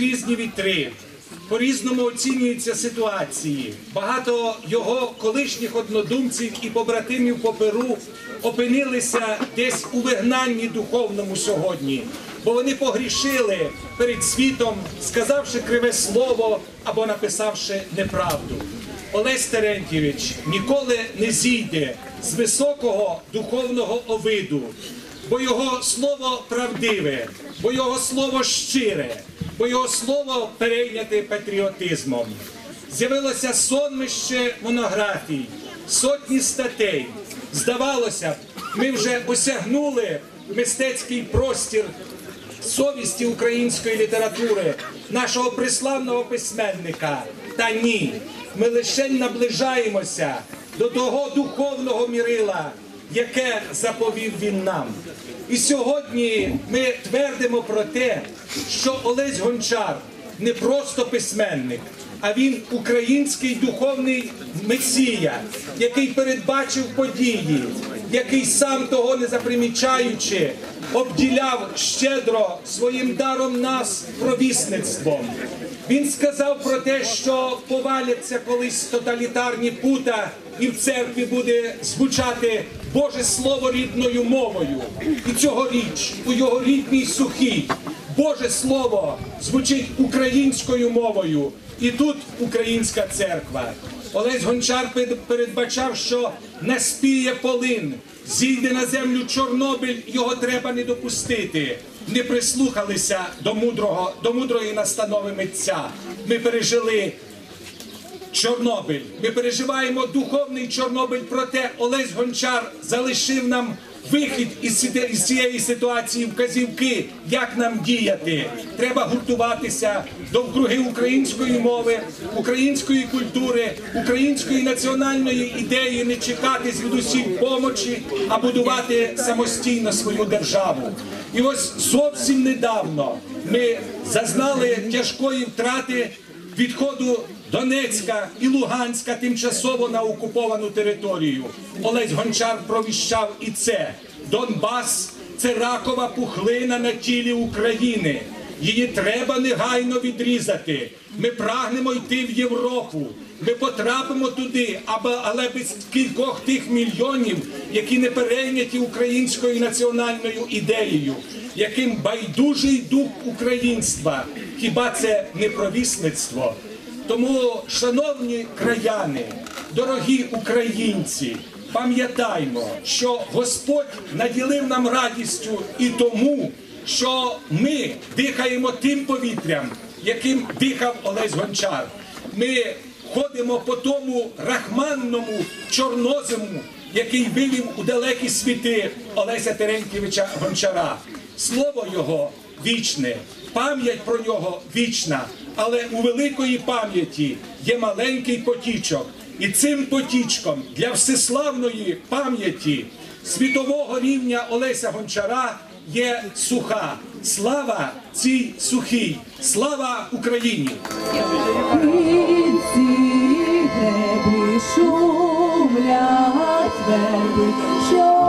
різні вітри, по-різному оцінюються ситуації. Багато його колишніх однодумців і побратимів по Перу опинилися десь у вигнанні духовному сьогодні, бо вони погрішили перед світом, сказавши криве слово або написавши неправду. Олесь Терентьєвич ніколи не зійде з високого духовного овиду, бо його слово правдиве, бо його слово щире, бо його слово перейняте патріотизмом. З'явилося сонмище монографій, сотні статей. Здавалося ми вже осягнули мистецький простір совісті української літератури, нашого приславного письменника. Та ні, ми лише наближаємося до того духовного мірила, яке заповів він нам. І сьогодні ми твердимо про те, що Олесь Гончар не просто письменник, а він український духовний месія, який передбачив події, який сам того не запримічаючи, обділяв щедро своїм даром нас провісництвом. Він сказав про те, що поваляться колись тоталітарні пута, і в церкві буде звучати Боже Слово рідною мовою. І цьогоріч у його рідній сухій Боже Слово звучить українською мовою. І тут українська церква. Олесь Гончар передбачав, що наспіє полин, зійде на землю Чорнобиль, його треба не допустити. Не прислухалися до мудрого, до мудрої настанови митця. Ми пережили Чорнобиль. Ми переживаємо духовний Чорнобиль, проте Олесь Гончар залишив нам вихід із цієї ситуації, вказівки, як нам діяти. Треба гуртуватися довкруги української мови, української культури, української національної ідеї, не чекати звідусіль помочі, а будувати самостійно свою державу. І ось зовсім недавно ми зазнали тяжкої втрати відходу Донецька і Луганська тимчасово на окуповану територію. Олесь Гончар провіщав і це. Донбас це ракова пухлина на тілі України. Її треба негайно відрізати. Ми прагнемо йти в Європу. Ми потрапимо туди, але без кількох тих мільйонів, які не перейняті українською національною ідеєю, яким байдужий дух українства. Хіба це не провісництво? Тому, шановні краяни, дорогі українці, пам'ятаймо, що Господь наділив нам радістю і тому, що ми дихаємо тим повітрям, яким дихав Олесь Гончар. Ми ходимо по тому рахманному чорнозему, який вивів у далекі світи Олеся Терентьєвича Гончара. Слово його вічне, пам'ять про нього вічна, але у великої пам'яті є маленький потічок. І цим потічком для всеславної пам'яті світового рівня Олеся Гончара є суха. Слава цій сухій! Слава Україні! Шумлять верби, що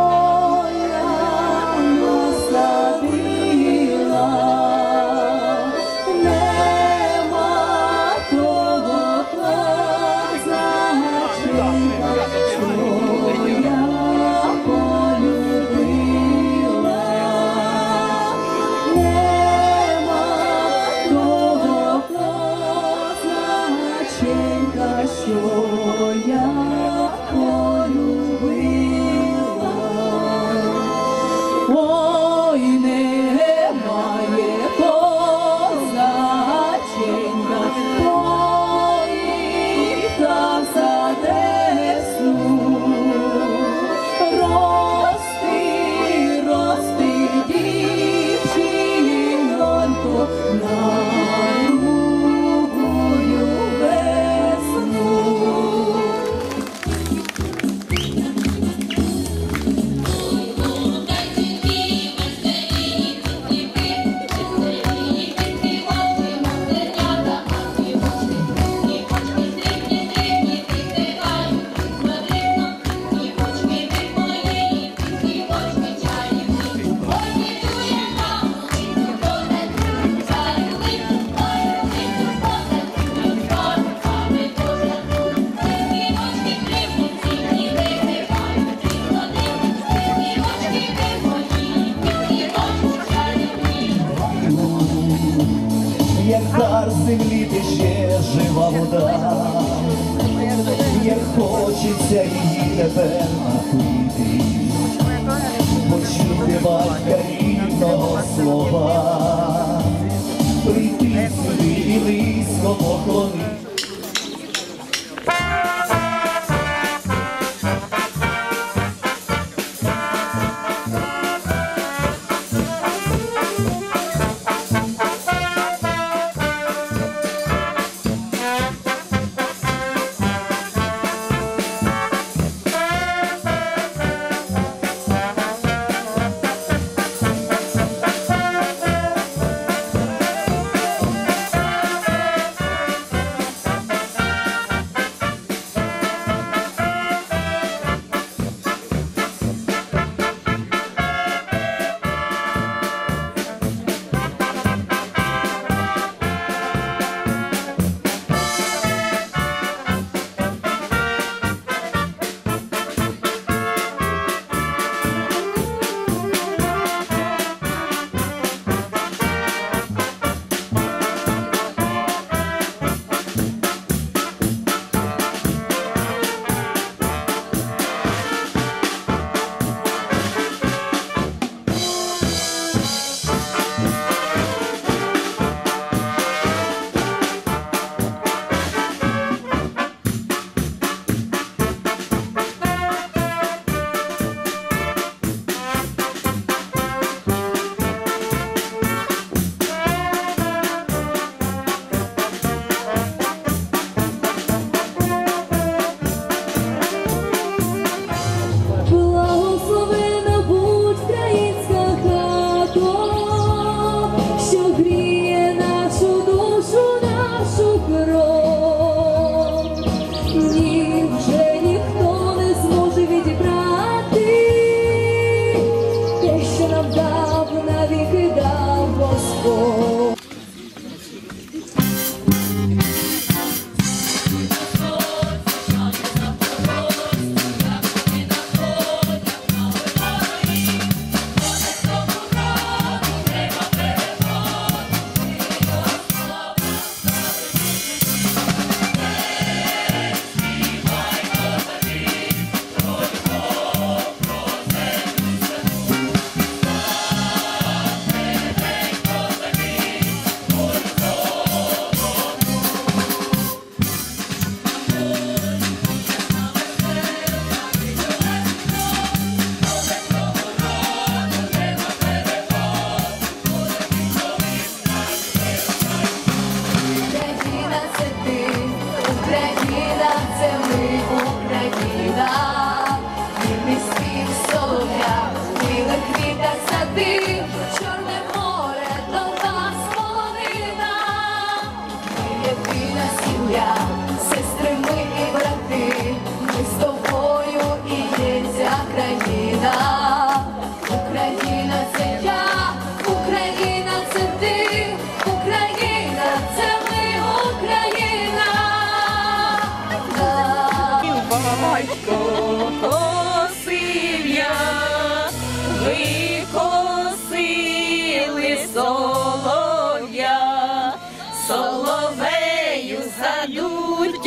соловею задуть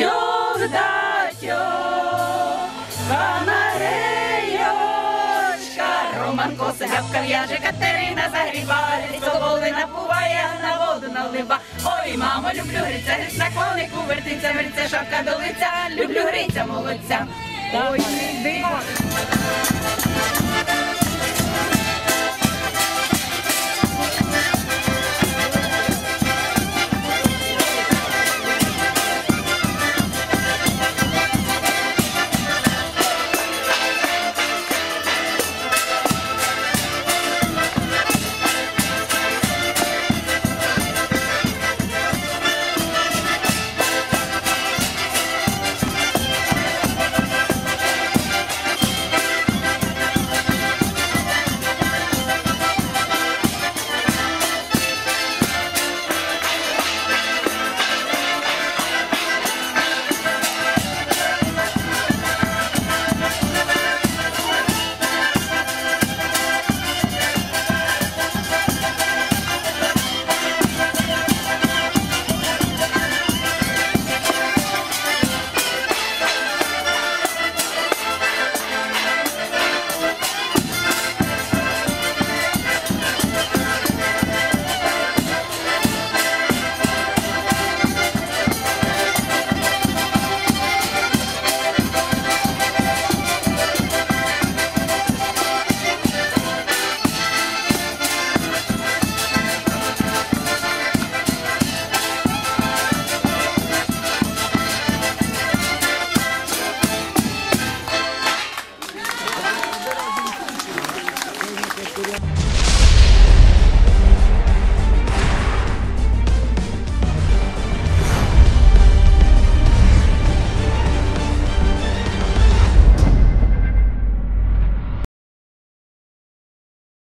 датьо, канареєчка, Роман коси, гавка в'яже, Катерина загрібає, соболи напуває, на воду налива. Ой, мамо, люблю гриця, гриць на конику, вертиться, вертиться, шапка до лиця, люблю гриця, молодця. Ой, диво.